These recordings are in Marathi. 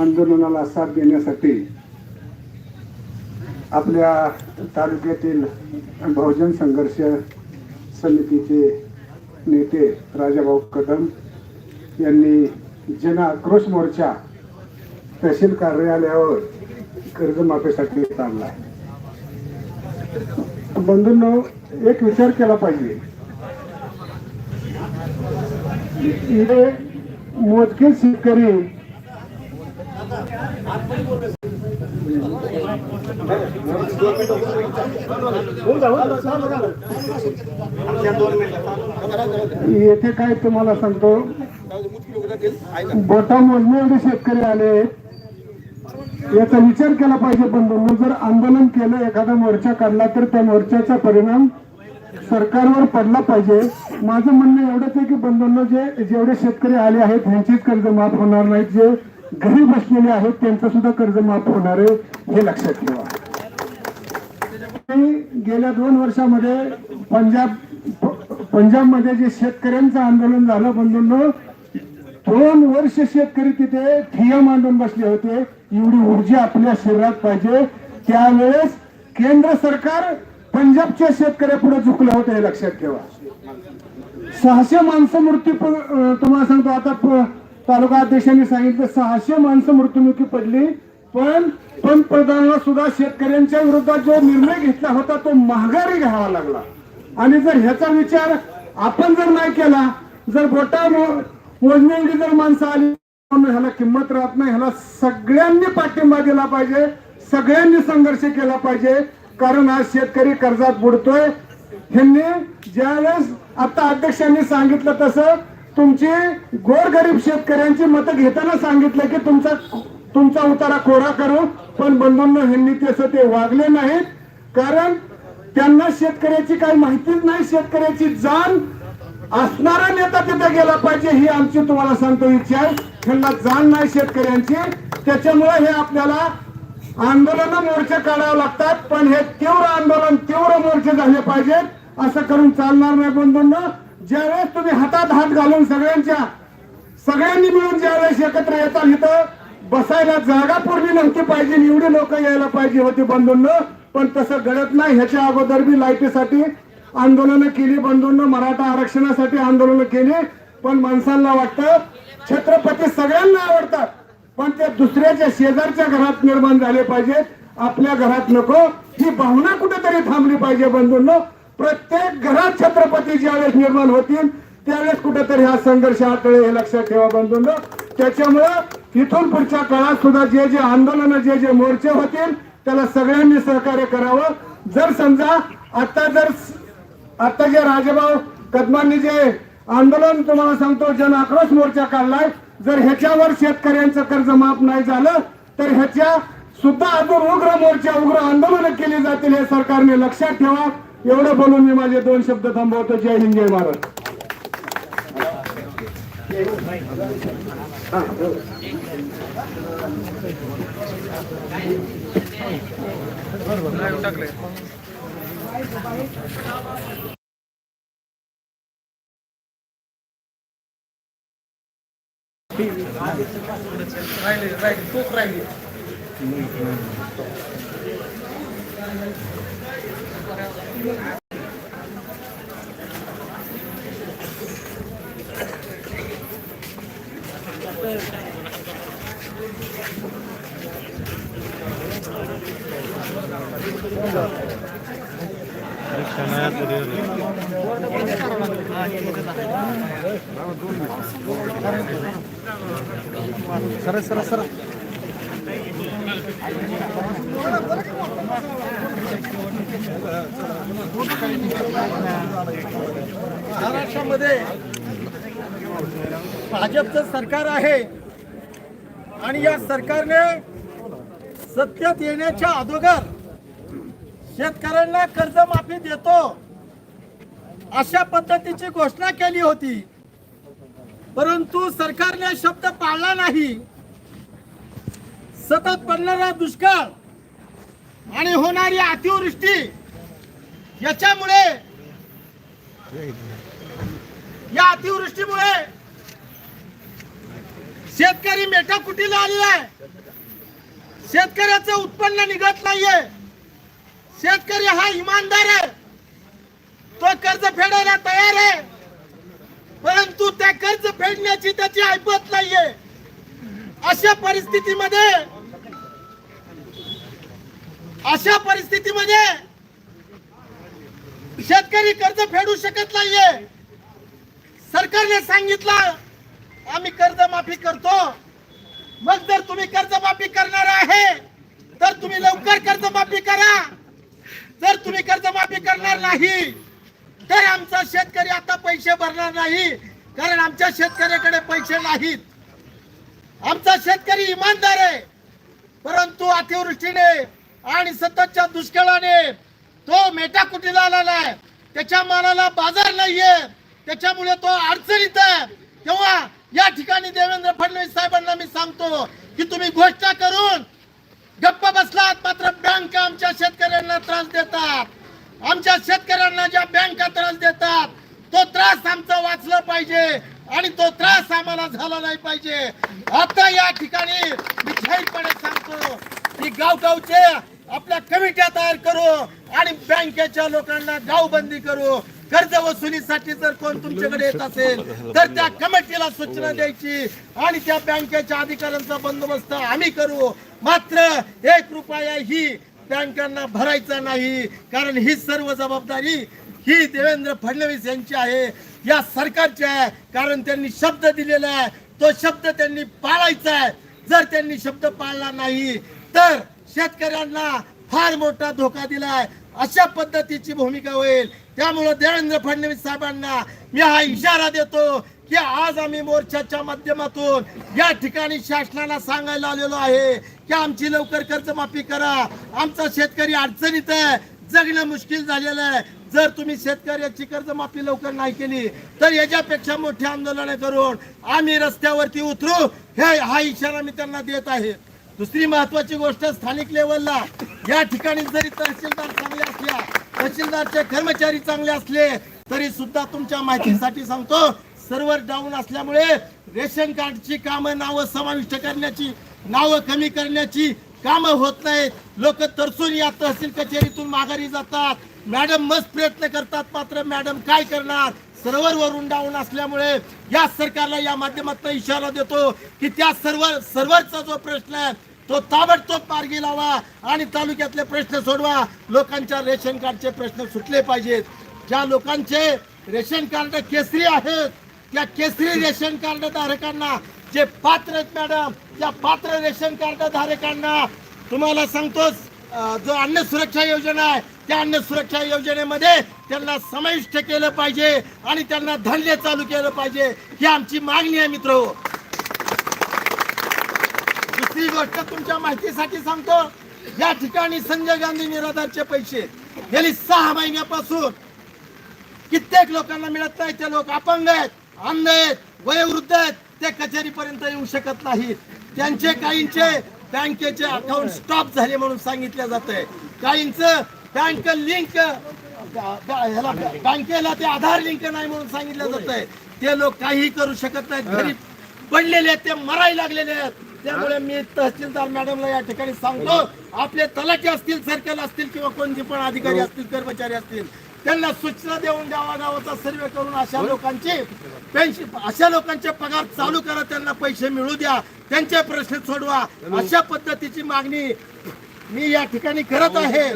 आंदोलनाला साथ देण्यासाठी आपल्या तालुक्यातील बहुजन संघर्ष समितीचे नेते राजाभाऊ कदम यांनी जन आक्रोश मोर्चा तहसील कार्यालयावर कर्जमाफीसाठी चालला आहे बंधूंनो एक विचार केला पाहिजे. इथे मोजके शेतकरी येथे काय तुम्हाला सांगतो? गोटा मोजणे एवढे शेतकरी आले याचा विचार केला पाहिजे बंधूंनो जर आंदोलन केलं एखादा मोर्चा काढला तर त्या मोर्चाचा परिणाम सरकारवर पडला पाहिजे. माझं म्हणणं एवढंच आहे की बंधूंना जे जेवढे शेतकरी आले आहेत ह्यांचीच कर्ज माफ होणार नाहीत. जे घरी बसलेले आहेत त्यांचं सुद्धा कर्ज माफ होणार आहे हे लक्षात ठेवा. गेल्या दोन वर्षामध्ये पंजाब पंजाबमध्ये जे शेतकऱ्यांचं आंदोलन झालं बंधूंनो दोन वर्ष शेतकरी तिथे ठिया मांडून बसले होते. एवढी ऊर्जा आपल्या शरीरात पाहिजे. त्यावेळेस केंद्र सरकार पंजाबच्या शेतकऱ्यापुढे झुकलं होतं हे लक्षात ठेवा. सहाशे माणसं मृत्यू तुम्हाला सांगतो आता तालुका अध्यक्षांनी सांगितलं सहाशे माणसं मृत्युमुखी पडली पण पंतप्रधानांना सुद्धा शेतकऱ्यांच्या विरोधात जो निर्णय घेतला होता तो महागारी घ्यावा लागला. आणि जर ह्याचा विचार आपण जर नाही केला जर बोटा मोजणी जर माणसं आली ह्याला किंमत राहत नाही ह्याला सगळ्यांनी पाठिंबा दिला पाहिजे सगळ्यांनी संघर्ष केला पाहिजे कारण आज शेतकरी कर्जात बुडतोय. ह्यांनी ज्यावेळेस आता अध्यक्षांनी सांगितलं तसं तुमची गोरगरीब शेतकऱ्यांची मतं घेताना सांगितलं की तुमचा तुमचा उतारा कोरा करू पण बंधूंना ह्यांनी तसं ते वागले नाहीत. कारण त्यांना शेतकऱ्याची काही माहितीच नाही शेतकऱ्याची जाण असणारा नेता तिथे गेला पाहिजे ही आमची तुम्हाला सांगतो इच्छा आहे. ह्यांना जाण नाही शेतकऱ्यांची. त्याच्यामुळे हे आपल्याला आंदोलन मोर्चे काढावे लागतात पण हे तीव्र आंदोलन तीव्र मोर्चे झाले पाहिजेत. असं करून चालणार नाही बंधूंना. ज्यावेळेस तुम्ही हातात हात घालून सगळ्यांच्या सगळ्यांनी मिळून ज्यावेळेस एकत्र येतात इथं बसायला जागा पूर्वी नव्हती पाहिजे एवढी लोक यायला पाहिजे होती बंधूंना. पण तसं घडत नाही. ह्याच्या अगोदर बी लाईटीसाठी आंदोलनं केली बंधूंना. मराठा आरक्षणासाठी आंदोलनं केली. पण माणसांना वाटतं छत्रपती सगळ्यांना आवडतात. पण ते दुसऱ्याच्या शेजारच्या घरात निर्माण झाले पाहिजेत. आपल्या घरात नको. ही भावना कुठेतरी थांबली पाहिजे बंधूंना. प्रत्येक घरात छत्रपती ज्यावेळेस निर्माण होतील त्यावेळेस कुठेतरी हा संघर्ष हातळे हे लक्षात ठेवा बंधून. त्याच्यामुळं इथून पुढच्या काळात सुद्धा जे जे आंदोलन जे जे मोर्चे होतील त्याला सगळ्यांनी सहकार्य करावं. जर समजा आता जर आता जे राजेभाऊ कदमांनी जे आंदोलन तुम्हाला सांगतो जन आक्रोश मोर्चा काढलाय जर ह्याच्यावर शेतकऱ्यांचं कर्ज माफ नाही झालं तर ह्याच्या सुद्धा अजून उग्र मोर्चा उग्र आंदोलन केली जातील हे सरकारने लक्षात ठेवा. एवढं बोलून मी माझे दोन शब्द थांबवतो. जय हिंद जय महाराज ಸರ ಸರ ಸರ भाजपचं सरकार आहे. आणि या सरकारने सत्तेत येण्याच्या अगोदर शेतकऱ्यांना कर्जमाफी देतो अशा पद्धतीची घोषणा केली होती. परंतु सरकारने शब्द पाळला नाही. सतत पडणारा दुष्काळ आणि होणारी अतिवृष्टी याच्यामुळे या अतिवृष्टीमुळे शेतकरी मेटा मेटाकुटीला आलेला आहे. शेतकऱ्याचं उत्पन्न निघत नाहीये. शेतकरी हा इमानदार आहे. तो कर्ज फेडायला तयार आहे. परंतु त्या कर्ज फेडण्याची त्याची ऐपत नाहीये. अशा परिस्थितीमध्ये अशा परिस्थितीमध्ये शेतकरी कर्ज फेडू शकत नाहीये. सरकारने सांगितलं आम्ही कर्जमाफी करतो. मग जर तुम्ही कर्जमाफी करणार आहे तर तुम्ही लवकर कर्जमाफी करा. जर तुम्ही कर्जमाफी करणार नाही तर आमचा शेतकरी आता पैसे भरणार नाही कारण आमच्या शेतकऱ्याकडे पैसे नाहीत. आमचा शेतकरी इमानदार आहे परंतु अतिवृष्टीने आणि सततच्या दुष्काळाने तो मेटाकुटीला आलेला आहे. त्याच्या मालाला बाजार नाहीये. त्याच्यामुळे तो अडचणीत आहे. तेव्हा या ठिकाणी देवेंद्र फडणवीस साहेबांना मी सांगतो की तुम्ही घोषणा करून गप्प बसलात मात्र बँक आमच्या शेतकऱ्यांना त्रास देतात. आमच्या शेतकऱ्यांना ज्या बँका त्रास देतात तो त्रास आमचा वाचला पाहिजे आणि तो त्रास आम्हाला झाला नाही पाहिजे. आता या ठिकाणी मी जाहीरपणे सांगतो की गावगावचे आपल्या कमिट्या तयार करू आणि बँकेच्या लोकांना गावबंदी करू. कर्ज वसुलीसाठी जर कोण तुमच्याकडे येत असेल तर त्या कमिटीला सूचना द्यायची आणि त्या बँकेच्या अधिकाऱ्यांचा बंदोबस्त आम्ही करू. मात्र एक रुपया ही बँकांना भरायचा नाही कारण ही सर्व जबाबदारी ही देवेंद्र फडणवीस यांची आहे. या सरकारची आहे कारण त्यांनी शब्द दिलेला आहे. तो शब्द त्यांनी पाळायचा आहे. जर त्यांनी शब्द पाळला नाही तर शेतकऱ्यांना फार मोठा धोका दिलाय. अशा पद्धतीची भूमिका होईल. त्यामुळं देवेंद्र फडणवीस साहेबांना मी हा इशारा देतो की आज आम्ही मोर्चाच्या माध्यमातून या ठिकाणी शासनाला सांगायला आलेलो आहे की आमची लवकर कर्जमाफी करा. आमचा शेतकरी अडचणीत आहे. जगणं मुश्किल झालेलं आहे. जर तुम्ही शेतकऱ्याची कर्जमाफी लवकर नाही केली तर याच्यापेक्षा मोठी आंदोलन करून आम्ही रस्त्यावरती उतरू हे हा इशारा मी त्यांना देत आहे. दुसरी महत्वाची गोष्ट स्थानिक लेवलला. या ठिकाणी जरी तहसीलदार चांगले असल्या तहसीलदारचे कर्मचारी चांगले असले तरी सुद्धा तुमच्या माहितीसाठी सांगतो सर्व्हर डाऊन असल्यामुळे रेशन कार्डची कामं नावं समाविष्ट करण्याची नावं कमी करण्याची कामं होत नाहीत. लोक तरसून या तहसील कचेरीतून माघारी जातात. मॅडम मस्त प्रयत्न करतात मात्र मॅडम काय करणार? सर्वर वरून डाऊन असल्यामुळे या सरकारला या माध्यमातून इशारा देतो की त्या सर्व सर्व्हरचा जो प्रश्न आहे तो ताबडतोब मार्गी लावा आणि तालुक्यातले प्रश्न सोडवा. लोकांच्या रेशन कार्डचे प्रश्न सुटले पाहिजेत. ज्या लोकांचे रेशन कार्ड केसरी आहेत त्या केसरी रेशन कार्ड धारकांना जे पात्र आहेत मॅडम त्या पात्र रेशन कार्ड धारकांना तुम्हाला सांगतोच जो अन्न सुरक्षा योजना आहे त्या अन्न सुरक्षा योजनेमध्ये त्यांना समाविष्ट केलं पाहिजे आणि त्यांना धान्य चालू केलं पाहिजे ही आमची मागणी आहे मित्र. दुसरी गोष्ट तुमच्या माहितीसाठी सांगतो या ठिकाणी संजय गांधी निराधारचे पैसे गेली सहा महिन्यापासून कित्येक लोकांना मिळत नाही ते लोक अपंग आहेत अंध आहेत वयोवृद्ध आहेत ते कचेरीपर्यंत येऊ शकत नाहीत. त्यांचे काहींचे बँकेचे अकाउंट स्टॉप झाले म्हणून सांगितलं जात आहे काहींचं बँक लिंक बँकेला ते आधार लिंक नाही म्हणून सांगितलं जात आहे ते लोक काही करू शकत नाहीत. घरी पडलेले आहेत ते मरायला लागलेले आहेत. त्यामुळे मी तहसीलदार मॅडमला या ठिकाणी सांगतो आपले तलाठी असतील सर्कल असतील किंवा कोणते पण अधिकारी असतील कर्मचारी असतील त्यांना सूचना देऊन गावागावाचा सर्वे करून अशा लोकांचे पेन्शन अशा लोकांचे पगार चालू करा त्यांना पैसे मिळू द्या त्यांचे प्रश्न सोडवा. अशा पद्धतीची मागणी मी या ठिकाणी करत आहे.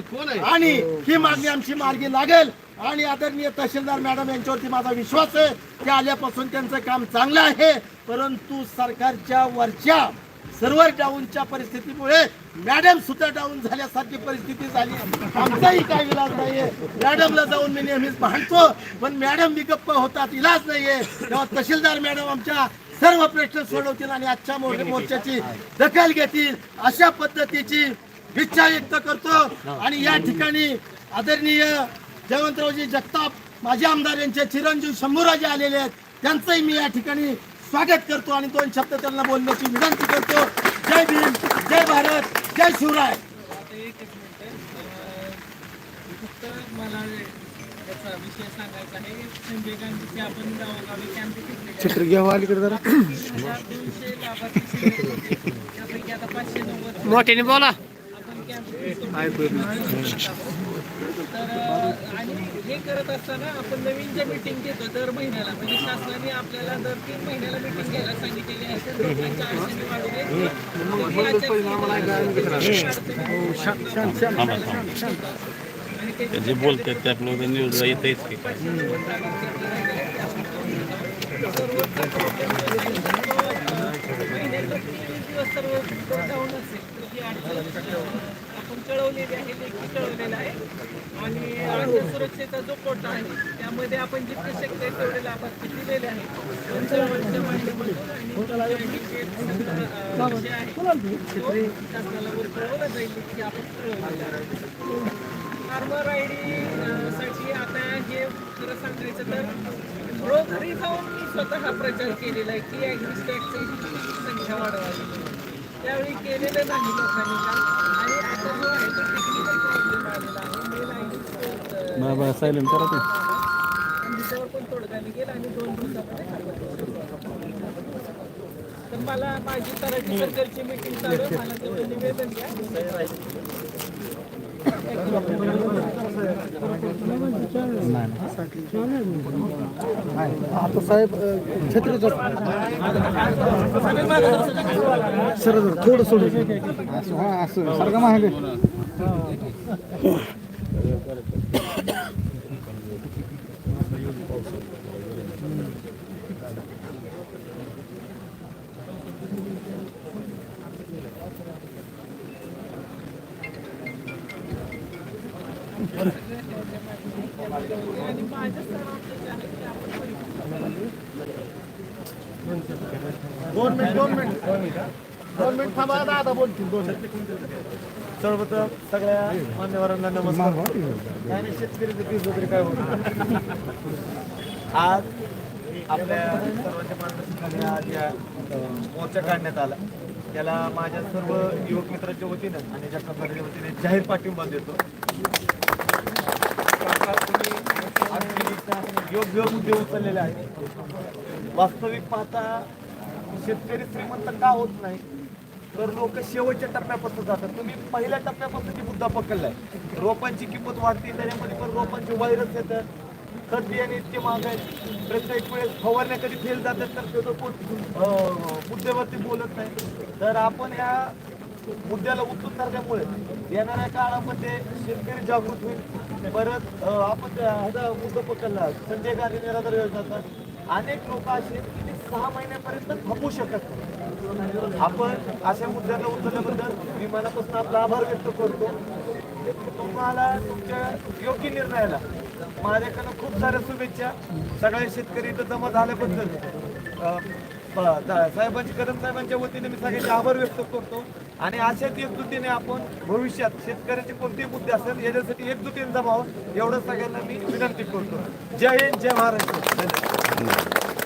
आणि ही मागणी आमची मार्गी लागेल. आणि आदरणीय तहसीलदार मॅडम यांच्यावरती माझा विश्वास आहे की आल्यापासून त्यांचं काम चांगलं आहे. परंतु सरकारच्या वरच्या सर्व्हर डाऊनच्या परिस्थितीमुळे मॅडम सुद्धा डाऊन झाल्यासारखी परिस्थिती झाली. आमचाही काही इलाज नाहीये. मॅडमला जाऊन मी नेहमीच भांडतो. पण मॅडम बी गप्प होतात इलाज नाहीये. तेव्हा तहसीलदार मॅडम आमच्या सर्व प्रश्न सोडवतील आणि आजच्या मोर- मोर्चाची दखल घेतील. अशा पद्धतीची इच्छा व्यक्त करतो. आणि या ठिकाणी आदरणीय जयवंतरावजी जगताप माजी आमदार यांचे चिरंजीव शंभूराजे आलेले आहेत. त्यांचंही मी या ठिकाणी स्वागत करतो आणि दोन शब्द त्यांना बोलण्याची विनंती करतो. जय भीम जय भारत जय शिवराय. चित्र घ्यावं अलीकडे जरा. मोठ्याने बोला. आणि हे करत असताना आपण नवीन जे मीटिंग घेतो दर महिन्याला म्हणजे शासनाने आपल्याला दर तीन महिन्याला मीटिंग घ्यायला सांगितलेली आहे तर लोकांच्या अडचणी वाढू नये. तुम्ही अडचणी आणि ते जे बोलतात ते आपलं न्यूजला येतेच की दिवस आपण कळवलेली आहे लेखी कळवलेला आहे. आणि आरोग्य सुरक्षेचा जो कोटा आहे त्यामध्ये आपण जितके शक्य आहे तेवढे लाभार्थी दिलेले आहेत. पण माध्यमातून आणि जे, आहे तो शासनाला वर कळवला जाईल की आपण कळवलेलं आहे. फार्मर आय डी साठी आता हे खरं सांगायचं तर घरोघरी जाऊन मी स्वतः प्रचार केलेला आहे की ॲग्री संख्या वाढवावी. त्यावेळी केलेलं नाही लोकांनी आणि आता जो आहे तो टेक्निकल प्रॉब्लेम आलेला आहे मेल आय डी सायलेंट करा ते त्याच्यावर पण तोडगा निघेल आणि दोन दिवसामध्ये. तर मला माझी तराची सरकारची मीटिंग चालू आहे. मला तेवढं निवेदन द्या. आता साहेब छत्री सर थोडं सोडून असं हा असं सारखं मागे आणि माझ्या स्तरावर जे आहे ते आपण दोन मिनिट दोन मिनिट. दोन मिनिट थांबा दादा बोलतील दोन सर्वप्रथम सगळ्या मान्यवरांना नमस्कार. काय नाही शेतकरी वगैरे काय होत? आज आपल्या सर्वांच्या मार्गदर्शनाने आज या मोर्चा काढण्यात आला. त्याला माझ्या सर्व युवक मित्रांच्या वतीनं आणि जगतापाच्या वतीने जाहीर पाठिंबा देतो. काका, योग्य मुद्दे उचललेले आहेत. वास्तविक पाहता शेतकरी श्रीमंत का होत नाही? तर लोक शेवटच्या टप्प्यापासून जातात. तुम्ही पहिल्या टप्प्यापासून मुद्दा पकडलाय. रोपांची किंमत वाढते त्याच्यामध्ये पण रोपांचे व्हायरस येतात. खत बियाणे इतके महाग आहेत. प्रत्येक वेळेस फवारण्या कधी फेल जातात तर ते लोक मुद्द्यावरती बोलत नाही. तर आपण ह्या मुद्द्याला उत्तर धरल्यामुळे येणाऱ्या काळामध्ये शेतकरी जागृत होईल. परत आपण त्या ह्याचा मुद्दा पकडला संजय गांधी निराधार योजनाचा अनेक लोक असे की सहा महिन्यापर्यंत थांबू शकत नाही. आपण अशा मुद्द्याला उचलल्याबद्दल मी मनापासून आपला आभार व्यक्त करतो. तुम्हाला तुमच्या योग्य निर्णयाला माझ्याकडनं खूप साऱ्या शुभेच्छा. सगळ्या शेतकरी इथं जमा झाल्याबद्दल साहेबांची कदम साहेबांच्या वतीने मी सगळ्यांचे आभार व्यक्त करतो. आणि अशाच एकजुटीने आपण भविष्यात शेतकऱ्याचे कोणतेही मुद्दे असेल याच्यासाठी एकजुटीने जमावं एवढं सगळ्यांना मी विनंती करतो. जय हिंद जय महाराष्ट्र. धन्यवाद.